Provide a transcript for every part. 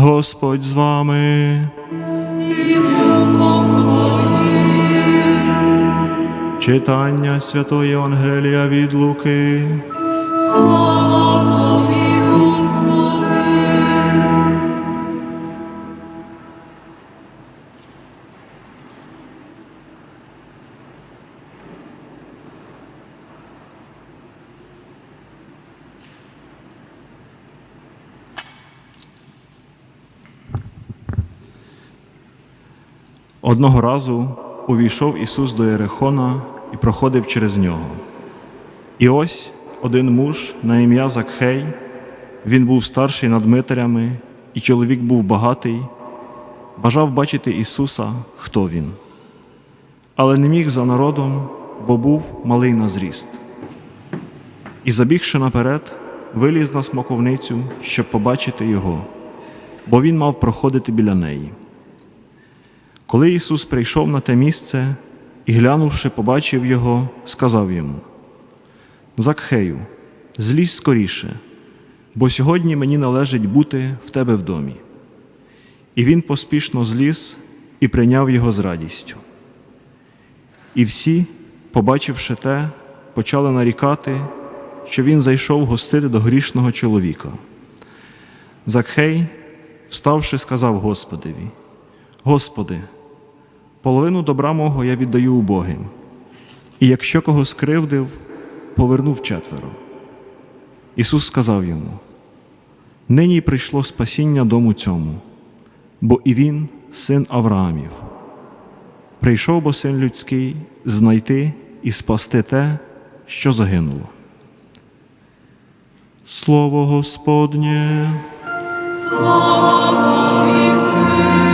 Господь з вами. Читання Святої Євангелія від Луки. Слава тобі, Одного разу увійшов Ісус до Єрихона і проходив через нього. І ось один муж на ім'я Закхей, він був старший над митарями, і чоловік був багатий, бажав бачити Ісуса, хто він. Але не міг за народом, бо був малий на зріст. І, забігши наперед, виліз на смоковницю, щоб побачити його, бо він мав проходити біля неї. Коли Ісус прийшов на те місце і, глянувши, побачив його, сказав йому: Закхею, злізь скоріше, бо сьогодні мені належить бути в тебе в домі. І він поспішно зліз і прийняв його з радістю. І всі, побачивши те, почали нарікати, що він зайшов гостити до грішного чоловіка. Закхей, вставши, сказав Господеві: Господи, половину добра мого я віддаю убогим, і якщо кого скривдив, повернув четверо. Ісус сказав йому: Нині прийшло спасіння дому цьому, бо і він син Авраамів. Прийшов бо син людський знайти і спасти те, що загинуло. Слово Господнє. Слава тобі,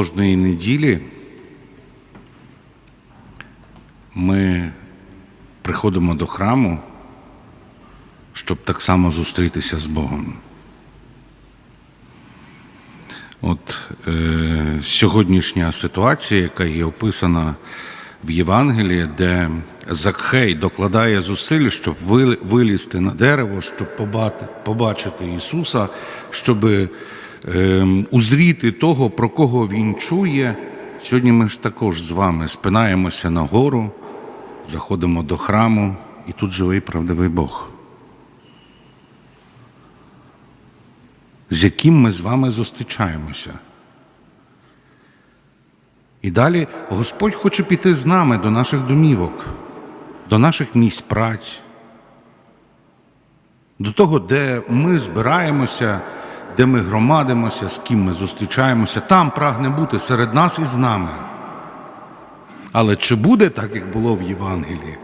Кожної неділі ми приходимо до храму, щоб так само зустрітися з Богом. От е, сьогоднішня ситуація, яка є описана в Євангелії, де Закхей докладає зусиль, щоб вилізти на дерево, щоб побачити Ісуса, щоб узріти того, про кого Він чує. Сьогодні ми ж також з вами спинаємося на гору, заходимо до храму, і тут живий правдивий Бог. з яким ми з вами зустрічаємося. І далі Господь хоче піти з нами до наших домівок, до наших місць праць, до того, де ми збираємося, де ми громадимося, з ким ми зустрічаємося, там прагне бути серед нас і з нами. Але чи буде так, як було в Євангелії?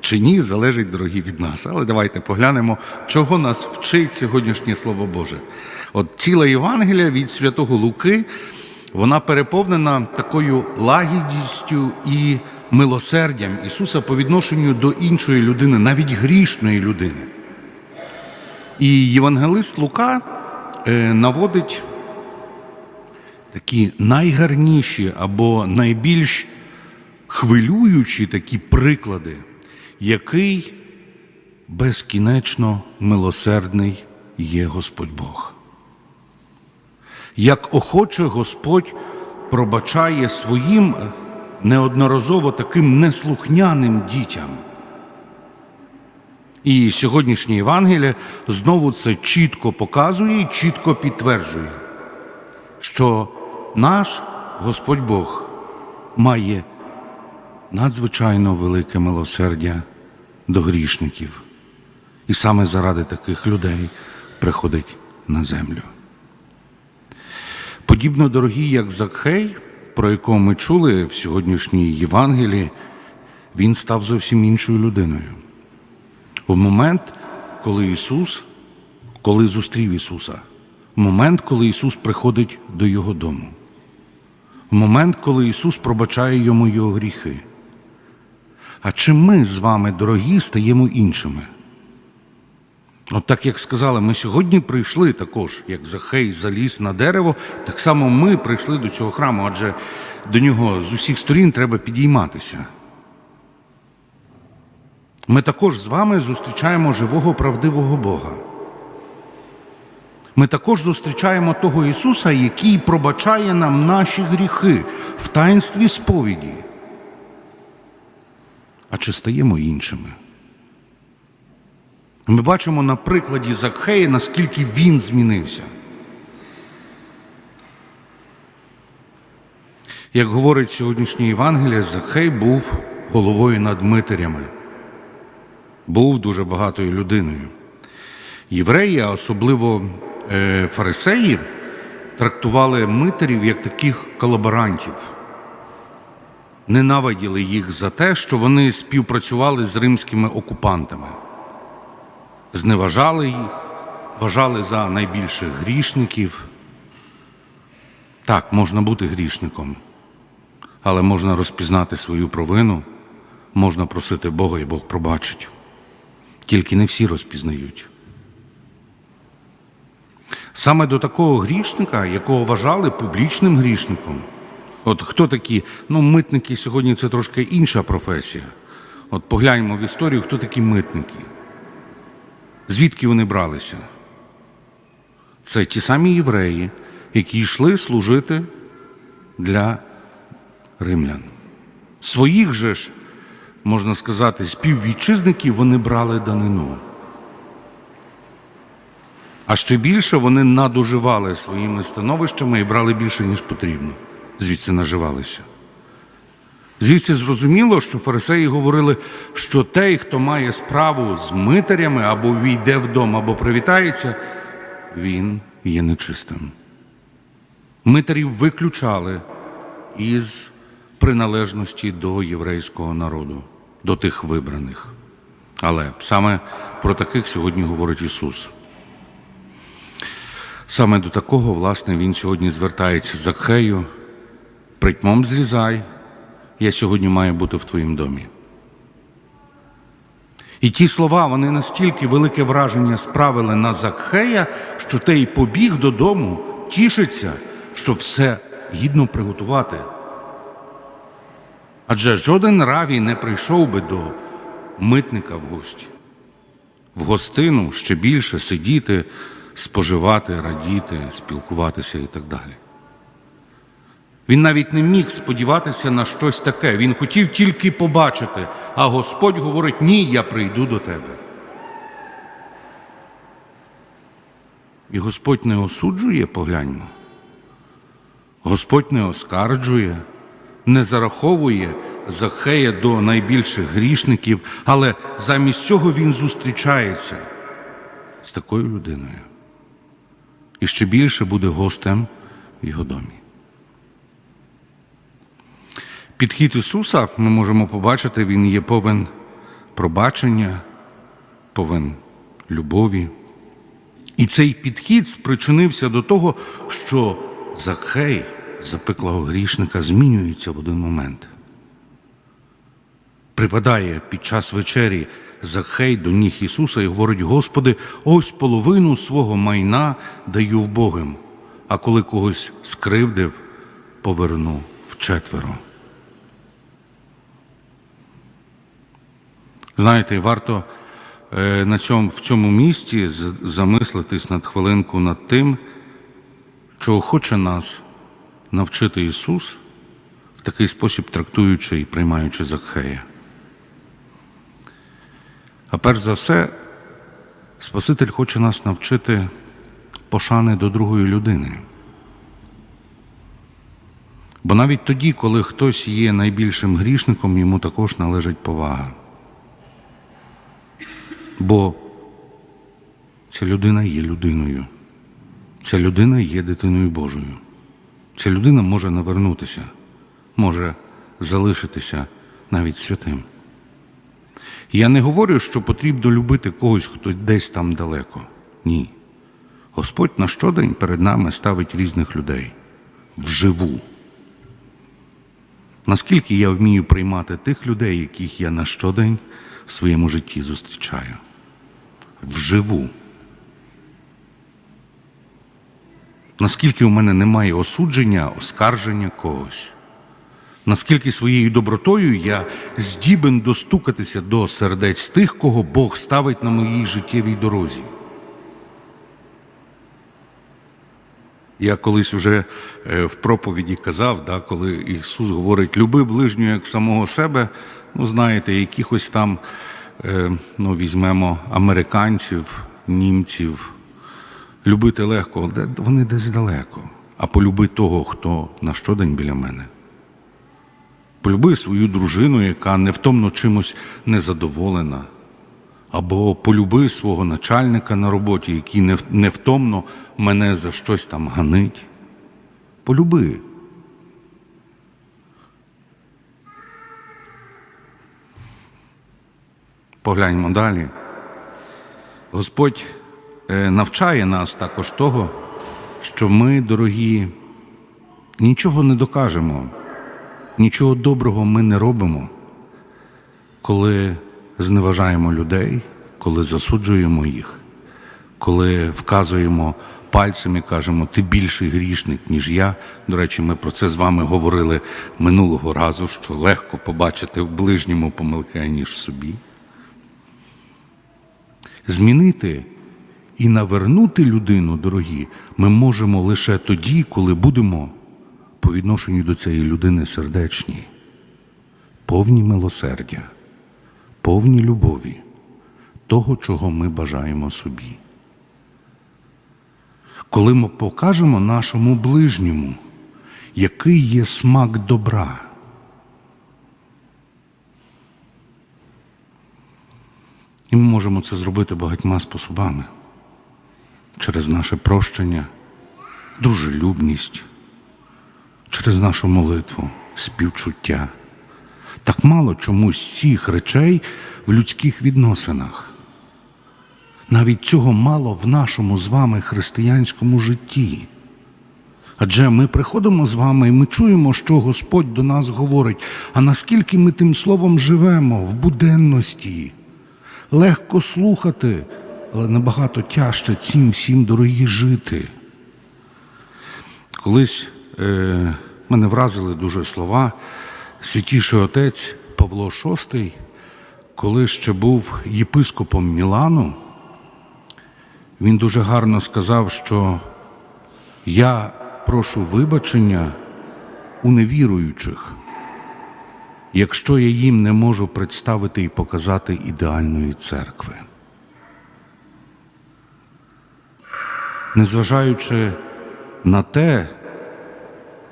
Чи ні, залежить, дорогі, від нас. Але давайте поглянемо, чого нас вчить сьогоднішнє Слово Боже. От ціла Євангелія від святого Луки, вона переповнена такою лагідністю і милосердям Ісуса по відношенню до іншої людини, навіть грішної людини. І євангелист Лука наводить такі найгарніші або найбільш хвилюючі такі приклади, який безкінечно милосердний є Господь Бог. Як охоче Господь пробачає своїм неодноразово таким неслухняним дітям. І сьогоднішнє Євангеліє знову це чітко показує і чітко підтверджує, що наш Господь Бог має надзвичайно велике милосердя до грішників. І саме заради таких людей приходить на землю. Подібно дорогі, як Закхей, про якого ми чули в сьогоднішній Євангелії, він став зовсім іншою людиною. В момент, коли Ісус, коли зустрів Ісуса, в момент, коли Ісус приходить до Його дому, в момент, коли Ісус пробачає йому його гріхи. А чи ми з вами, дорогі, стаємо іншими? От так як сказали, ми сьогодні прийшли також, як Захей заліз на дерево, так само ми прийшли до цього храму, адже до нього з усіх сторін треба підійматися. Ми також з вами зустрічаємо живого правдивого Бога. Ми також зустрічаємо того Ісуса, який пробачає нам наші гріхи в таїнстві сповіді. А чи стаємо іншими? Ми бачимо на прикладі Закхея, наскільки він змінився. Як говорить сьогоднішнє Євангеліє, Закхей був головою над митарями, був дуже багатою людиною. Євреї, а особливо е, фарисеї, трактували митарів як таких колаборантів, ненавиділи їх за те, що вони співпрацювали з римськими окупантами зневажали їх, вважали за найбільших грішників. Так, можна бути грішником, але можна розпізнати свою провину, можна просити Бога і Бог пробачить. Тільки не всі розпізнають. Саме до такого грішника, якого вважали публічним грішником. От хто такі? Ну, митники сьогодні це трошки інша професія. От погляньмо в історію, хто такі митники. Звідки вони бралися? Це ті самі євреї, які йшли служити для римлян. Своїх же ж, можна сказати, співвітчизників вони брали данину. А ще більше вони надуживали своїми становищами і брали більше, ніж потрібно. Звідси наживалися. Звідси зрозуміло, що фарисеї говорили, що той, хто має справу з митарями або війде в дом, або привітається, він є нечистим. Митарів виключали із приналежності до єврейського народу, до тих вибраних. Але саме про таких сьогодні говорить Ісус. Саме до такого, власне, Він сьогодні звертається з Закхею. Притьмом злізай, я сьогодні маю бути в твоїм домі. І ті слова, вони настільки велике враження справили на Закхея, що той побіг додому, тішиться, що все гідно приготувати. Адже жоден равій не прийшов би до митника в гості. В гостину ще більше сидіти, споживати, радіти, спілкуватися і так далі. Він навіть не міг сподіватися на щось таке. Він хотів тільки побачити, а Господь говорить: ні, я прийду до тебе. І Господь не осуджує, погляньмо. Господь не оскарджує, не зараховує Захея до найбільших грішників, але замість цього він зустрічається з такою людиною. І ще більше буде гостем в його домі. Підхід Ісуса ми можемо побачити, Він є повен пробачення, повен любові. І цей підхід спричинився до того, що Закхей, запеклого грішника, змінюється в один момент. Припадає під час вечері Закхей до ніг Ісуса і говорить: Господи, ось половину свого майна даю в Богом, а коли когось скривдив, поверну вчетверо. Знаєте, варто е, на цьому, в цьому місці замислитись над хвилинку над тим, чого хоче нас навчити Ісус в такий спосіб трактуючи і приймаючи Закхея. А перш за все, Спаситель хоче нас навчити пошани до другої людини. Бо навіть тоді, коли хтось є найбільшим грішником, йому також належить повага. Бо ця людина є людиною. Ця людина є дитиною Божою. Ця людина може навернутися, може залишитися навіть святим. Я не говорю, що потрібно любити когось, хто десь там далеко. Ні. Господь на щодень перед нами ставить різних людей вживу. Наскільки я вмію приймати тих людей, яких я на щодень в своєму житті зустрічаю? Вживу. Наскільки у мене немає осудження, оскарження когось? Наскільки своєю добротою я здібен достукатися до сердець тих, кого Бог ставить на моїй життєвій дорозі? Я колись уже е, в проповіді казав, да, коли Ісус говорить, люби ближнього як самого себе, ну знаєте, якихось там, е, ну візьмемо американців, німців, любити легко, вони десь далеко. А полюби того, хто на щодень біля мене. Полюби свою дружину, яка невтомно чимось незадоволена. Або полюби свого начальника на роботі, який невтомно мене за щось там ганить. Полюби. Погляньмо далі. Господь навчає нас також того, що ми, дорогі, нічого не докажемо, нічого доброго ми не робимо, коли зневажаємо людей, коли засуджуємо їх, коли вказуємо пальцем і кажемо, ти більший грішник, ніж я. До речі, ми про це з вами говорили минулого разу, що легко побачити в ближньому помилки, ніж собі. Змінити і навернути людину, дорогі, ми можемо лише тоді, коли будемо по відношенню до цієї людини сердечні, повні милосердя, повні любові, того, чого ми бажаємо собі. Коли ми покажемо нашому ближньому, який є смак добра. І ми можемо це зробити багатьма способами через наше прощення, дружелюбність, через нашу молитву, співчуття. Так мало чомусь цих речей в людських відносинах. Навіть цього мало в нашому з вами християнському житті. Адже ми приходимо з вами і ми чуємо, що Господь до нас говорить, а наскільки ми тим словом живемо в буденності, легко слухати, але набагато тяжче цим всім дорогі жити. Колись е, мене вразили дуже слова святіший отець Павло VI, коли ще був єпископом Мілану, він дуже гарно сказав, що я прошу вибачення у невіруючих, якщо я їм не можу представити і показати ідеальної церкви. Незважаючи на те,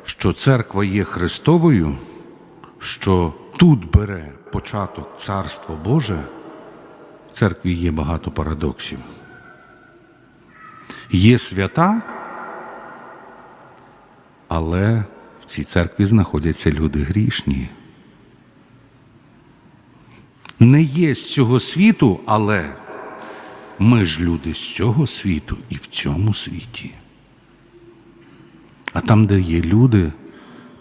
що церква є Христовою, що тут бере початок Царство Боже, в церкві є багато парадоксів. Є свята, але в цій церкві знаходяться люди грішні. Не є з цього світу, але ми ж люди з цього світу і в цьому світі. А там, де є люди,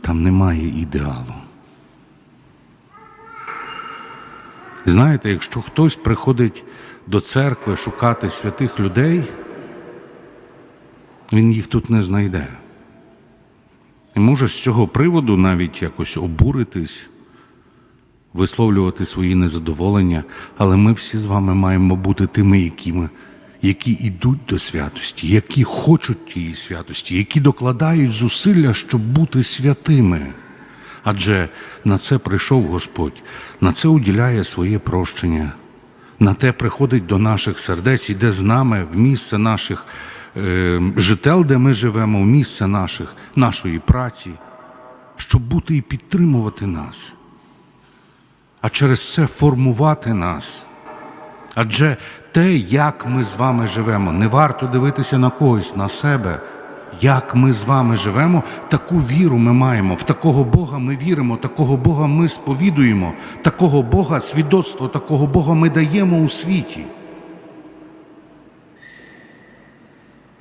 там немає ідеалу. Знаєте, якщо хтось приходить до церкви шукати святих людей, він їх тут не знайде. І може з цього приводу навіть якось обуритись, висловлювати свої незадоволення, але ми всі з вами маємо бути тими, якими, які йдуть до святості, які хочуть тієї святості, які докладають зусилля, щоб бути святими. Адже на це прийшов Господь, на це уділяє своє прощення, на те приходить до наших сердець, іде з нами в місце наших е, жител, де ми живемо, в місце наших, нашої праці, щоб бути і підтримувати нас, а через це формувати нас, Адже те, як ми з вами живемо, не варто дивитися на когось, на себе. Як ми з вами живемо, таку віру ми маємо. В такого Бога ми віримо, такого Бога ми сповідуємо, такого Бога, свідоцтво такого Бога ми даємо у світі.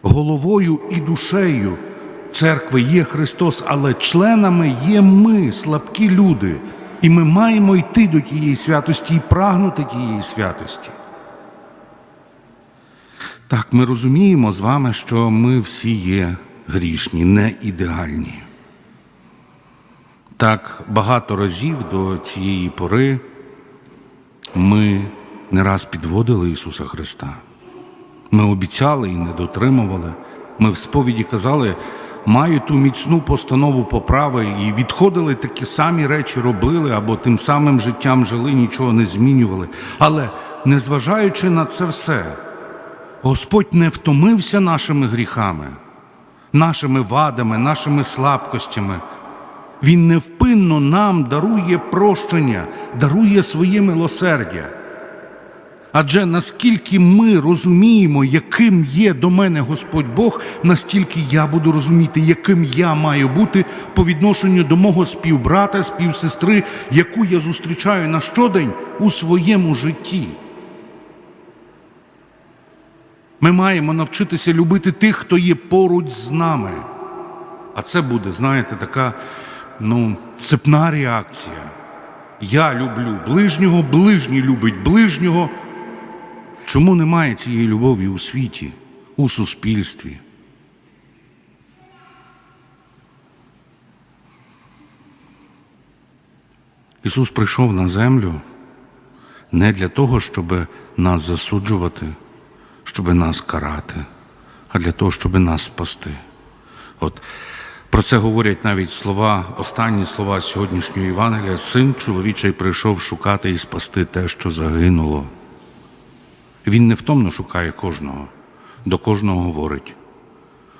Головою і душею церкви є Христос, але членами є ми, слабкі люди, і ми маємо йти до тієї святості і прагнути тієї святості. Так, ми розуміємо з вами, що ми всі є грішні, не ідеальні. Так, багато разів до цієї пори ми не раз підводили Ісуса Христа. Ми обіцяли і не дотримували. Ми в сповіді казали, маю ту міцну постанову поправи, і відходили такі самі речі робили, або тим самим життям жили, нічого не змінювали. Але незважаючи на це все, Господь не втомився нашими гріхами, нашими вадами, нашими слабкостями. Він невпинно нам дарує прощення, дарує своє милосердя. Адже наскільки ми розуміємо, яким є до мене Господь Бог, настільки я буду розуміти, яким я маю бути по відношенню до мого співбрата, співсестри, яку я зустрічаю на щодень у своєму житті. Ми маємо навчитися любити тих, хто є поруч з нами. А це буде, знаєте, така ну, цепна реакція. Я люблю ближнього, ближній любить ближнього. Чому немає цієї любові у світі, у суспільстві? Ісус прийшов на землю не для того, щоб нас засуджувати, щоб нас карати, а для того, щоб нас спасти. От про це говорять навіть слова, останні слова сьогоднішнього Євангелія. Син чоловічий прийшов шукати і спасти те, що загинуло. Він невтомно шукає кожного, до кожного говорить.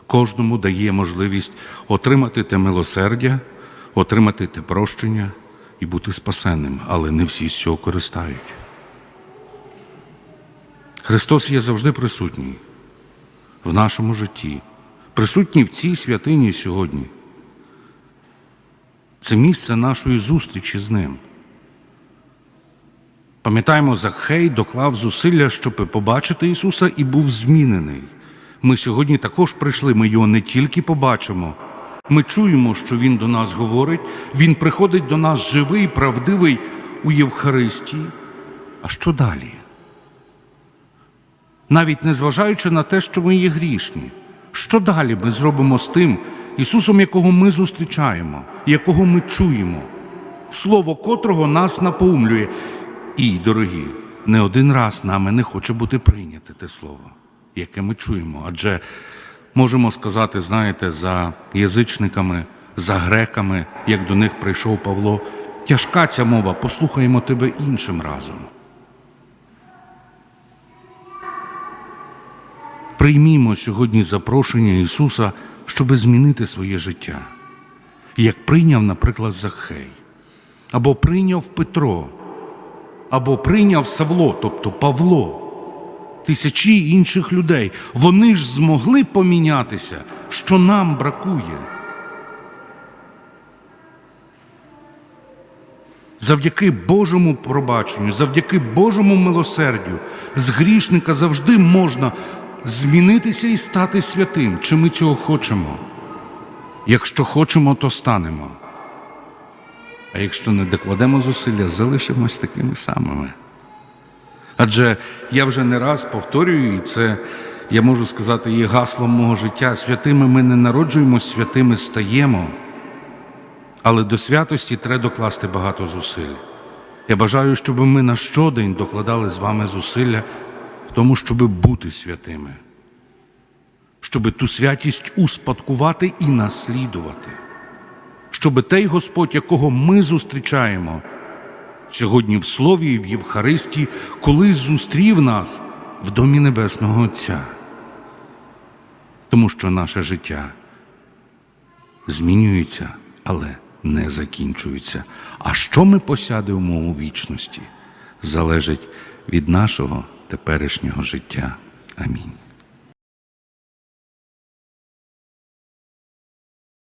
Кожному дає можливість отримати те милосердя, отримати те прощення і бути спасенним, але не всі з цього користають. Христос є завжди присутній в нашому житті, присутній в цій святині сьогодні. Це місце нашої зустрічі з Ним. Пам'ятаємо, Закхей доклав зусилля, щоб побачити Ісуса і був змінений. Ми сьогодні також прийшли, ми його не тільки побачимо, ми чуємо, що Він до нас говорить, Він приходить до нас живий, правдивий у Євхаристії. А що далі? Навіть незважаючи на те, що ми є грішні, що далі ми зробимо з тим Ісусом, якого ми зустрічаємо, якого ми чуємо, слово котрого нас наповнює. І, дорогі, не один раз нами не хоче бути прийняте те слово, яке ми чуємо. Адже можемо сказати, знаєте, за язичниками, за греками, як до них прийшов Павло, тяжка ця мова, послухаємо тебе іншим разом. Приймімо сьогодні запрошення Ісуса, щоб змінити своє життя, як прийняв, наприклад, Захей, або прийняв Петро або прийняв Савло, тобто Павло, тисячі інших людей. Вони ж змогли помінятися, що нам бракує. Завдяки Божому пробаченню, завдяки Божому милосердю, з грішника завжди можна змінитися і стати святим. Чи ми цього хочемо? Якщо хочемо, то станемо. А якщо не докладемо зусилля, залишимось такими самими. Адже я вже не раз повторюю, і це, я можу сказати, є гаслом мого життя. Святими ми не народжуємось, святими стаємо. Але до святості треба докласти багато зусиль. Я бажаю, щоб ми на щодень докладали з вами зусилля в тому, щоб бути святими, щоб ту святість успадкувати і наслідувати щоб той Господь, якого ми зустрічаємо сьогодні в Слові і в Євхаристії, колись зустрів нас в домі Небесного Отця. Тому що наше життя змінюється, але не закінчується. А що ми посядемо у вічності, залежить від нашого теперішнього життя. Амінь.